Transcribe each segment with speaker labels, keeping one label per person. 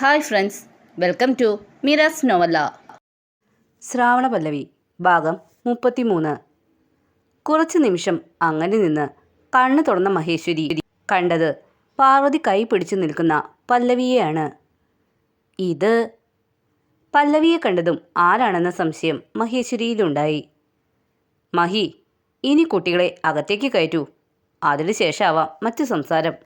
Speaker 1: Hi friends welcome to മിറാസ് നോവല്ല
Speaker 2: ശ്രാവണ പല്ലവി ഭാഗം മുപ്പത്തിമൂന്ന്. കുറച്ച് നിമിഷം അങ്ങനെ നിന്ന് കണ്ണു തുറന്ന മഹേശ്വരി കണ്ടത് പാർവതി കൈ പിടിച്ചു നിൽക്കുന്ന പല്ലവിയെയാണ്. ഇത് പല്ലവിയെ കണ്ടതും ആരാണെന്ന സംശയം മഹേശ്വരിയിലുണ്ടായി. മഹി ഇനി കുട്ടികളെ അകത്തേക്ക് കയറ്റൂ. അതിനുശേഷമാവാം മറ്റു സംസാരം.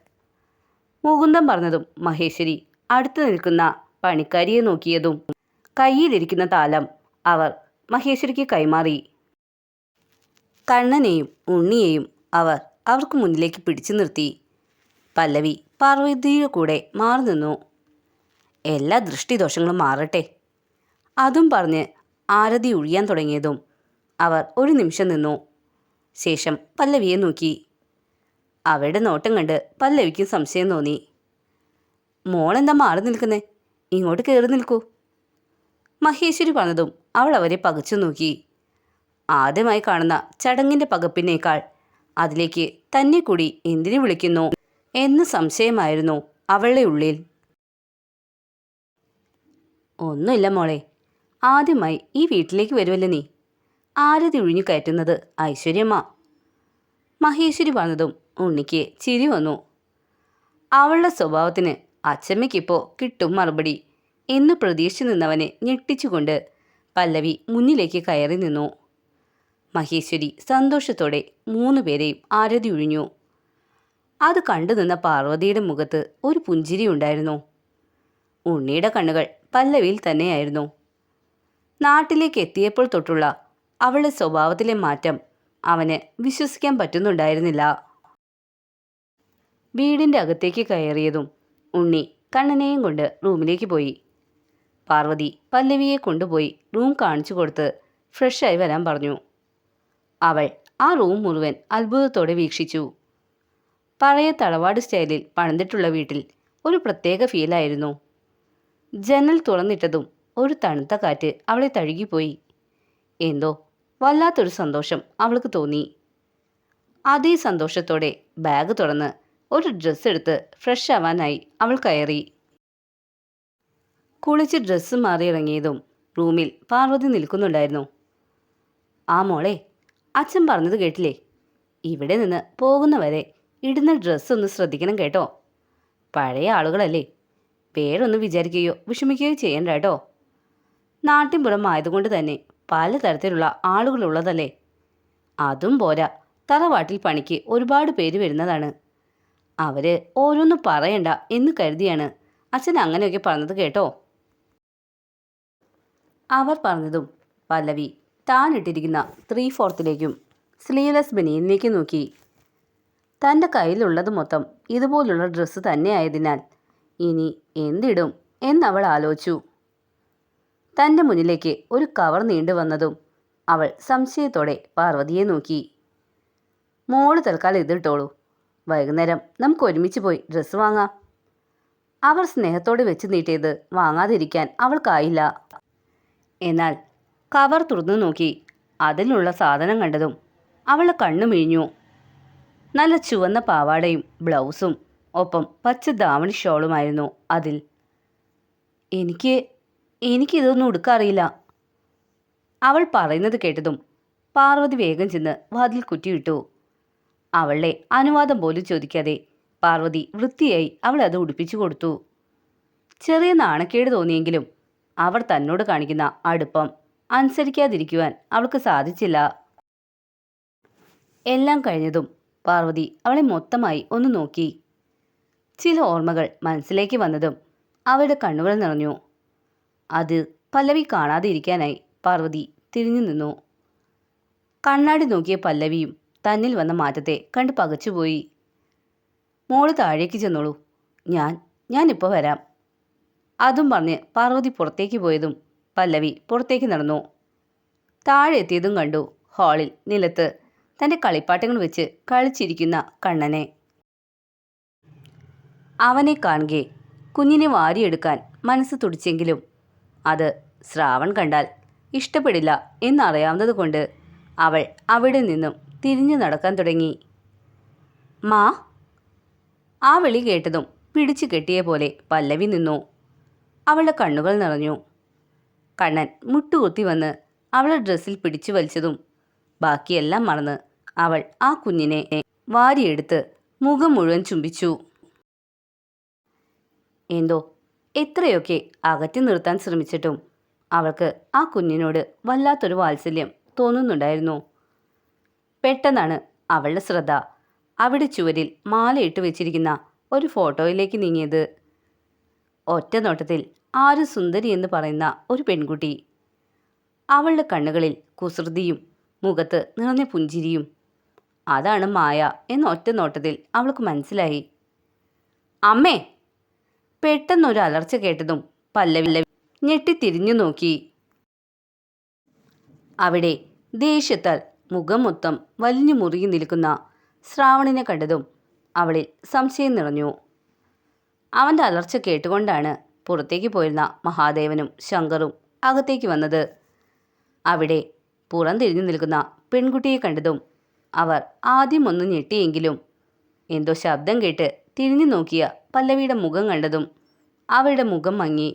Speaker 2: മുകുന്ദം പറഞ്ഞതും മഹേശ്വരി അടുത്തു നിൽക്കുന്ന പണിക്കാരിയെ നോക്കിയതും കയ്യിലിരിക്കുന്ന താലം അവർ മഹേശ്വരിക്ക് കൈമാറി. കണ്ണനെയും ഉണ്ണിയെയും അവർ അവർക്ക് മുന്നിലേക്ക് പിടിച്ചു നിർത്തി. പല്ലവി പാർവതിയുടെ കൂടെ മാറി നിന്നു. എല്ലാ ദൃഷ്ടിദോഷങ്ങളും മാറട്ടെ. അതും പറഞ്ഞ് ആരതി ഒഴിയാൻ തുടങ്ങിയതും അവർ ഒരു നിമിഷം നിന്നു. ശേഷം പല്ലവിയെ നോക്കി. അവരുടെ നോട്ടം കണ്ട് പല്ലവിക്കും സംശയം തോന്നി. മോളെന്താ മാറി നിൽക്കുന്നേ? ഇങ്ങോട്ട് കയറി നിൽക്കൂ. മഹേശ്വരി പറഞ്ഞതും അവൾ അവരെ പകച്ചു നോക്കി. ആദ്യമായി കാണുന്ന ചടങ്ങിന്റെ പകപ്പിനേക്കാൾ അതിലേക്ക് തന്നെ കൂടി എന്തിനു വിളിക്കുന്നു എന്ന സംശയമായിരുന്നു അവളുടെ ഉള്ളിൽ. ഒന്നുമില്ല മോളെ ആദ്യമായി ഈ വീട്ടിലേക്ക് വരുമല്ലോ നീ? ആരതി ഒഴിഞ്ഞു കയറ്റുന്നത് ഐശ്വര്യമ്മ. മഹേശ്വരി പറഞ്ഞതും ഉണ്ണിക്ക് ചിരി വന്നു. അവളുടെ സ്വഭാവത്തിന് അച്ചമ്മയ്ക്കിപ്പോൾ കിട്ടും മറുപടി. എന്ന് പ്രതീക്ഷിച്ചു നിന്നവനെ ഞെട്ടിച്ചുകൊണ്ട് പല്ലവി മുന്നിലേക്ക് കയറി നിന്നു. മഹേശ്വരി സന്തോഷത്തോടെ മൂന്നു പേരെയും ആരതി ഒഴിഞ്ഞു. അത് കണ്ടു നിന്ന പാർവതിയുടെ മുഖത്ത് ഒരു പുഞ്ചിരി ഉണ്ടായിരുന്നു. ഉണ്ണിയുടെ കണ്ണുകൾ പല്ലവിയിൽ തന്നെയായിരുന്നു. നാട്ടിലേക്ക് എത്തിയപ്പോൾ തൊട്ടുള്ള അവളുടെ സ്വഭാവത്തിലെ മാറ്റം അവന് വിശ്വസിക്കാൻ പറ്റുന്നുണ്ടായിരുന്നില്ല. വീടിന്റെ അകത്തേക്ക് കയറിയതും ഉണ്ണി കണ്ണനെയും കൊണ്ട് റൂമിലേക്ക് പോയി. പാർവതി പല്ലവിയെ കൊണ്ടുപോയി റൂം കാണിച്ചു കൊടുത്ത് ഫ്രഷായി വരാൻ പറഞ്ഞു. അവൾ ആ റൂം മുഴുവൻ അത്ഭുതത്തോടെ വീക്ഷിച്ചു. പഴയ തറവാട് സ്റ്റൈലിൽ പണിതിട്ടുള്ള വീട്ടിൽ ഒരു പ്രത്യേക ഫീലായിരുന്നു ജനൽ തുറന്നിട്ടതും ഒരു തണുത്ത കാറ്റ് അവളെ തഴുകിപ്പോയി. എന്തോ വല്ലാത്തൊരു സന്തോഷം അവൾക്ക് തോന്നി. അതേ സന്തോഷത്തോടെ ബാഗ് തുറന്ന് ഒരു ഡ്രസ്സ് എടുത്ത് ഫ്രഷ് ആവാനായി അവൾ കയറി. കുളിച്ച് ഡ്രസ്സ് മാറി ഇറങ്ങിയതും റൂമിൽ പാർവതി നിൽക്കുന്നുണ്ടായിരുന്നു. ആ മോളെ അച്ഛൻ പറഞ്ഞത് കേട്ടില്ലേ? ഇവിടെ നിന്ന് പോകുന്നവരെ ഇടുന്ന ഡ്രസ്സ് ഒന്ന് ശ്രദ്ധിക്കണം കേട്ടോ. പഴയ ആളുകളല്ലേ. പേരൊന്ന് വിചാരിക്കുകയോ വിഷമിക്കുകയോ ചെയ്യണ്ട കേട്ടോ. നാട്ടിൻപുറം ആയതുകൊണ്ട് തന്നെ പലതരത്തിലുള്ള ആളുകളുള്ളതല്ലേ. അതും പോരാ തറവാട്ടിൽ പണിക്ക് ഒരുപാട് പേര് വരുന്നതാണ്. അവർ ഓരോന്നും പറയണ്ട എന്ന് കരുതിയാണ്. അച്ഛൻ അങ്ങനെയൊക്കെ പറഞ്ഞത് കേട്ടോ? അവർ പറഞ്ഞതും പല്ലവി താൻ ഇട്ടിരിക്കുന്ന ത്രീ ഫോർത്തിലേക്കും സ്ലീവ്ലെസ് ബനിയനിലേക്ക് നോക്കി. തന്റെ കയ്യിലുള്ളത് മൊത്തം ഇതുപോലുള്ള ഡ്രസ്സ് തന്നെയായതിനാൽ ഇനി എന്തിടും എന്നവൾ ആലോചിച്ചു. തന്റെ മുന്നിലേക്ക് ഒരു കവർ നീണ്ടു വന്നതും അവൾ സംശയത്തോടെ പാർവതിയെ നോക്കി. മോൾ തൽക്കാലം ഇതിട്ടോളൂ. വൈകുന്നേരം നമുക്ക് ഒരുമിച്ച് പോയി ഡ്രസ്സ് വാങ്ങാം. അവർ സ്നേഹത്തോടെ വെച്ച് നീട്ടിയത് വാങ്ങാതിരിക്കാൻ അവൾക്കായില്ല. എന്നാൽ കവർ തുറന്നു നോക്കി. അതിലുള്ള സാധനം കണ്ടതും അവളെ കണ്ണു മിഴിഞ്ഞു. നല്ല ചുവന്ന പാവാടയും ബ്ലൗസും ഒപ്പം പച്ച ദാവണി ഷോളുമായിരുന്നു അതിൽ. എനിക്ക് എനിക്കിതൊന്നും ഉടുക്കാറിയില്ല. അവൾ പറയുന്നത് കേട്ടതും പാർവതി വേഗം ചെന്ന് വാതിൽ കുറ്റിയിട്ടു. അവളുടെ അനുവാദം പോലും ചോദിക്കാതെ പാർവതി വൃത്തിയായി അവളെ അത് ഉടുപ്പിച്ചു കൊടുത്തു. ചെറിയ നാണക്കേട് തോന്നിയെങ്കിലും അവർ തന്നോട് കാണിക്കുന്ന അടുപ്പം അനുസരിക്കാതിരിക്കുവാൻ അവൾക്ക് സാധിച്ചില്ല. എല്ലാം കഴിഞ്ഞതും പാർവതി അവളെ മൊത്തമായി ഒന്ന് നോക്കി. ചില ഓർമ്മകൾ മനസ്സിലേക്ക് വന്നതും അവരുടെ കണ്ണുകൾ നിറഞ്ഞു. അത് പല്ലവി കാണാതിരിക്കാനായി പാർവതി തിരിഞ്ഞു നിന്നു. കണ്ണാടി നോക്കിയ പല്ലവിയും തന്നിൽ വന്ന മാറ്റത്തെ കണ്ട് പകച്ചുപോയി മോൾ താഴേക്ക് ചെന്നോളൂ. ഞാൻ ഞാനിപ്പോൾ വരാം. അതും പറഞ്ഞ് പാർവതി പുറത്തേക്ക് പോയതും പല്ലവി പുറത്തേക്ക് നടന്നു. താഴെ എത്തിയതും കണ്ടു ഹാളിൽ നിലത്ത് തന്റെ കളിപ്പാട്ടങ്ങൾ വെച്ച് കളിച്ചിരിക്കുന്ന കണ്ണനെ. അവനെ കാണുകെ കുഞ്ഞിനെ വാരിയെടുക്കാൻ മനസ്സ് തുടിച്ചെങ്കിലും അത് ശ്രാവൺ കണ്ടാൽ ഇഷ്ടപ്പെടില്ല എന്നറിയാവുന്നതുകൊണ്ട് അവൾ അവിടെ നിന്നും തിരിഞ്ഞു നടക്കാൻ തുടങ്ങി. മാ ആ വിളി കേട്ടതും പിടിച്ചു കെട്ടിയ പോലെ പല്ലവി നിന്നു. അവളുടെ കണ്ണുകൾ നിറഞ്ഞു. കണ്ണൻ മുട്ടുകുത്തി വന്ന് അവളുടെ ഡ്രസ്സിൽ പിടിച്ചു വലിച്ചതും ബാക്കിയെല്ലാം മറന്ന് അവൾ ആ കുഞ്ഞിനെ വാരിയെടുത്ത് മുഖം മുഴുവൻ ചുംബിച്ചു. എന്തോ എത്രയൊക്കെ അകറ്റി നിർത്താൻ ശ്രമിച്ചിട്ടും അവൾക്ക് ആ കുഞ്ഞിനോട് വല്ലാത്തൊരു വാത്സല്യം തോന്നുന്നുണ്ടായിരുന്നു. പെട്ടെന്നാണ് അവളുടെ ശ്രദ്ധ. അവിടെ ചുവരിൽ മാലയിട്ട് വെച്ചിരിക്കുന്ന ഒരു ഫോട്ടോയിലേക്ക് നീങ്ങിയത്. ഒറ്റ നോട്ടത്തിൽ ആര് സുന്ദരി എന്ന് പറയുന്ന ഒരു പെൺകുട്ടി. അവളുടെ കണ്ണുകളിൽ കുസൃതിയും മുഖത്ത് നിറഞ്ഞ പുഞ്ചിരിയും. അതാണ് മായ എന്ന ഒറ്റ നോട്ടത്തിൽ അവൾക്ക് മനസ്സിലായി. അമ്മേ! പെട്ടെന്നൊരു അലർച്ച കേട്ടതും പല്ലവില്ല ഞെട്ടിത്തിരിഞ്ഞു നോക്കി. അവിടെ ദേഷ്യത്താൽ മുഖം മൊത്തം വലിഞ്ഞു മുറുകി നിൽക്കുന്ന ശ്രാവണിനെ കണ്ടതും അവളിൽ സംശയം നിറഞ്ഞു. അവന്റെ അലർച്ച കേട്ടുകൊണ്ടാണ് പുറത്തേക്ക് പോയിരുന്ന മഹാദേവനും ശങ്കറും അകത്തേക്ക് വന്നത്. അവിടെ പുറം തിരിഞ്ഞു നിൽക്കുന്ന പെൺകുട്ടിയെ കണ്ടതും അവർ ആദ്യം ഒന്ന് ഞെട്ടിയെങ്കിലും എന്തോ ശബ്ദം കേട്ട് തിരിഞ്ഞു നോക്കിയ പല്ലവിയുടെ മുഖം കണ്ടതും അവരുടെ മുഖം മങ്ങി.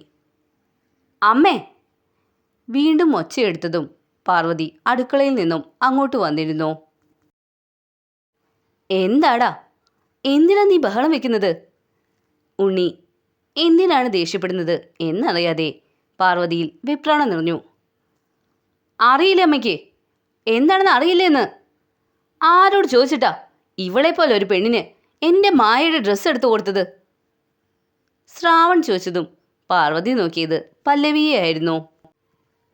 Speaker 2: അമ്മേ! വീണ്ടും ഒച്ചയെടുത്തതും പാർവതി അടുക്കളയിൽ നിന്നും അങ്ങോട്ട് വന്നിരുന്നു. എന്താടാ? എന്തിനാ നീ ബഹളം വെക്കുന്നത്? ഉണ്ണി എന്തിനാണ് ദേഷ്യപ്പെടുന്നത് എന്നറിയാതെ പാർവതിയിൽ വിപ്രാണം നിറഞ്ഞു. അറിയില്ല അമ്മയ്ക്ക്? എന്താണെന്ന് അറിയില്ലെന്ന്? ആരോട് ചോദിച്ചിട്ടാ ഇവളെ പോലെ ഒരു പെണ്ണിന് എന്റെ മായയുടെ ഡ്രസ്സ് എടുത്തു കൊടുത്തത്? ശ്രാവൺ ചോദിച്ചതും പാർവതി നോക്കിയത് പല്ലവിയെയായിരുന്നു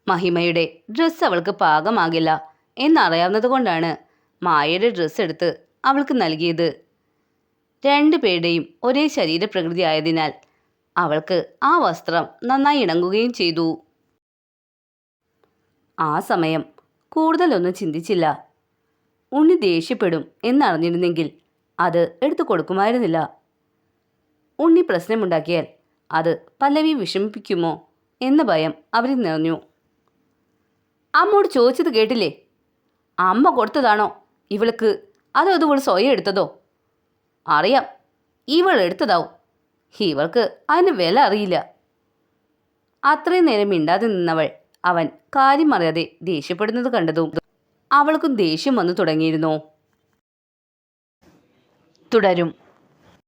Speaker 2: മഹിമയുടെ ഡ്രസ്സ് അവൾക്ക് പാകമാകില്ല എന്നറിയാവുന്നത് കൊണ്ടാണ് മായയുടെ ഡ്രസ്സ് എടുത്ത് അവൾക്ക് നൽകിയത്. രണ്ടു പേരുടെയും ഒരേ ശരീരപ്രകൃതി ആയതിനാൽ അവൾക്ക് ആ വസ്ത്രം നന്നായി ഇണങ്ങുകയും ചെയ്തു. ആ സമയം കൂടുതലൊന്നും ചിന്തിച്ചില്ല. ഉണ്ണി ദേഷ്യപ്പെടും എന്നറിഞ്ഞിരുന്നെങ്കിൽ അത് എടുത്തു കൊടുക്കുമായിരുന്നില്ല. ഉണ്ണി പ്രശ്നമുണ്ടാക്കിയാൽ അത് പല്ലവി വിഷമിപ്പിക്കുമോ എന്ന ഭയം അവരിൽ നിറഞ്ഞു. അമ്മോട് ചോദിച്ചത് കേട്ടില്ലേ? അമ്മ കൊടുത്തതാണോ ഇവൾക്ക്? അതോ അത് ഇവൾ സ്വയം എടുത്തതോ? അറിയാം ഇവൾ എടുത്തതാവും. ഇവൾക്ക് അതിന് വില അറിയില്ല. അത്രയും നേരം മിണ്ടാതെ നിന്നവൾ അവൻ കാര്യം അറിയാതെ ദേഷ്യപ്പെടുന്നത് കണ്ടതും അവൾക്കും ദേഷ്യം വന്നു തുടങ്ങിയിരുന്നു. തുടരും.